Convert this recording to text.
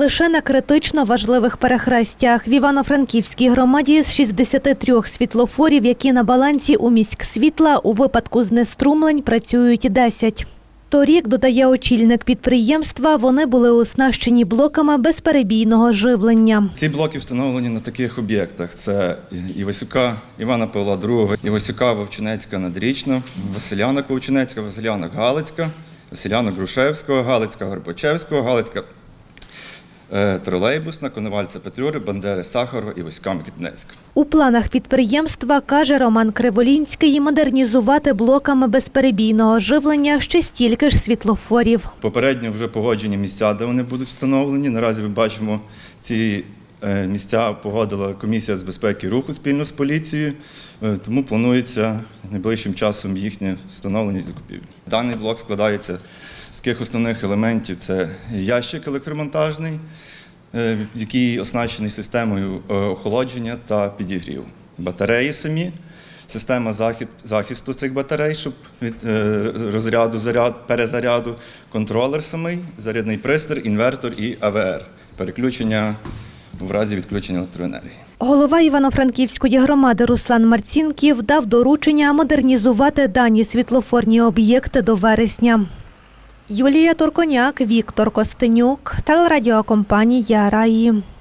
лише на критично важливих перехрестях. В Івано-Франківській громаді з 63 світлофорів, які на балансі у міськсвітла, у випадку знеструмлень працюють 10. Торік, додає очільник підприємства, вони були оснащені блоками безперебійного живлення. Ці блоки встановлені на таких об'єктах: це Івасюка, Івана Павла II, Івасюка, Вовчинецька, Надрічна, Василянок Вовчинецька, Василянок Галицька, Василянок Грушевського, Галицька Горбачевського, Галицька Тролейбусна, Коновальця Петлюри, Бандери Сахарова і Васька Микітнецька. У планах підприємства, каже Роман Криволінський, модернізувати блоками безперебійного живлення ще стільки ж світлофорів. Попередньо вже погоджені місця, де вони будуть встановлені. Наразі ми бачимо ці е, місця погодила комісія з безпеки руху спільно з поліцією, е, тому планується найближчим часом їхнє встановлення і закупівлю. Даний блок складається з таких основних елементів: це ящик електромонтажний, е, який оснащений системою е, охолодження та підігріву. Батареї самі. Система захисту цих батарей, щоб від е, розряду, заряд, перезаряду, контролер самий, зарядний пристрій, інвертор і АВР. Переключення в разі відключення електроенергії. Голова Івано-Франківської громади Руслан Марцінків дав доручення модернізувати дані світлофорні об'єкти до вересня. Юлія Турконяк, Віктор Костенюк, телерадіокомпанія Раї.